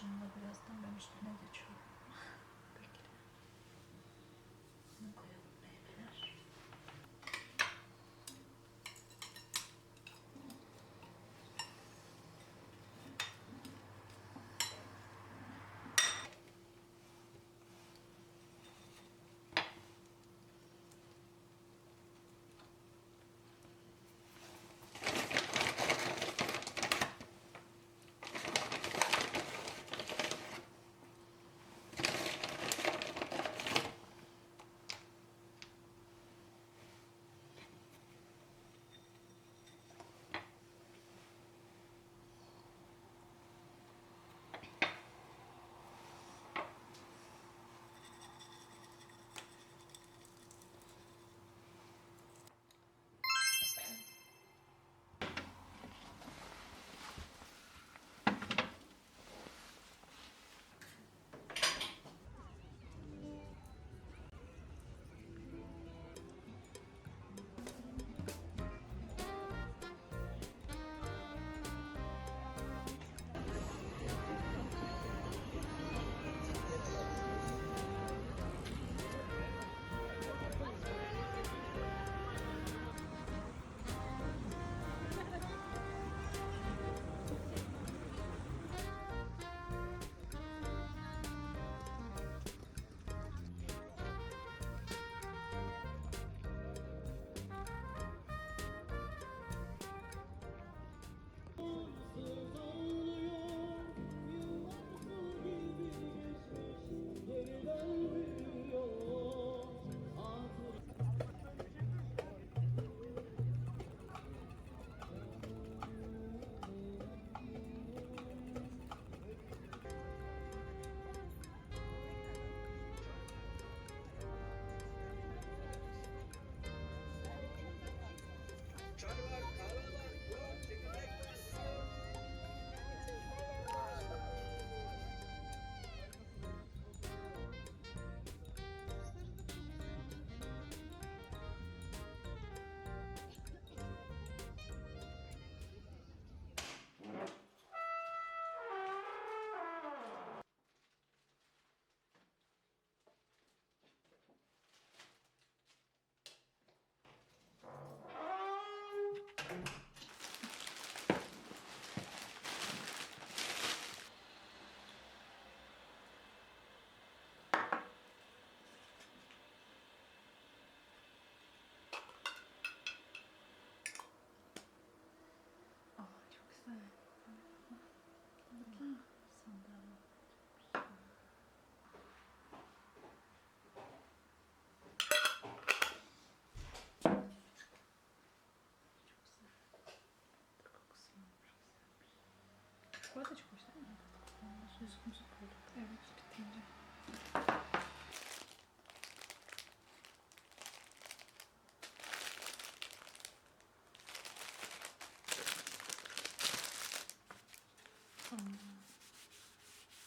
Şununla birazdan ben üstüne geçiyorum. Süzgümüzü koyduk. Evet bitince.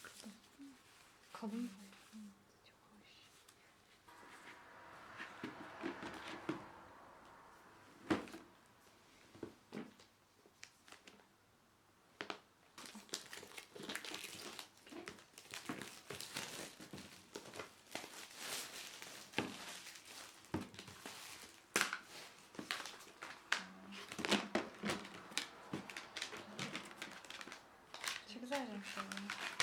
Kızım. Kalın. I don't.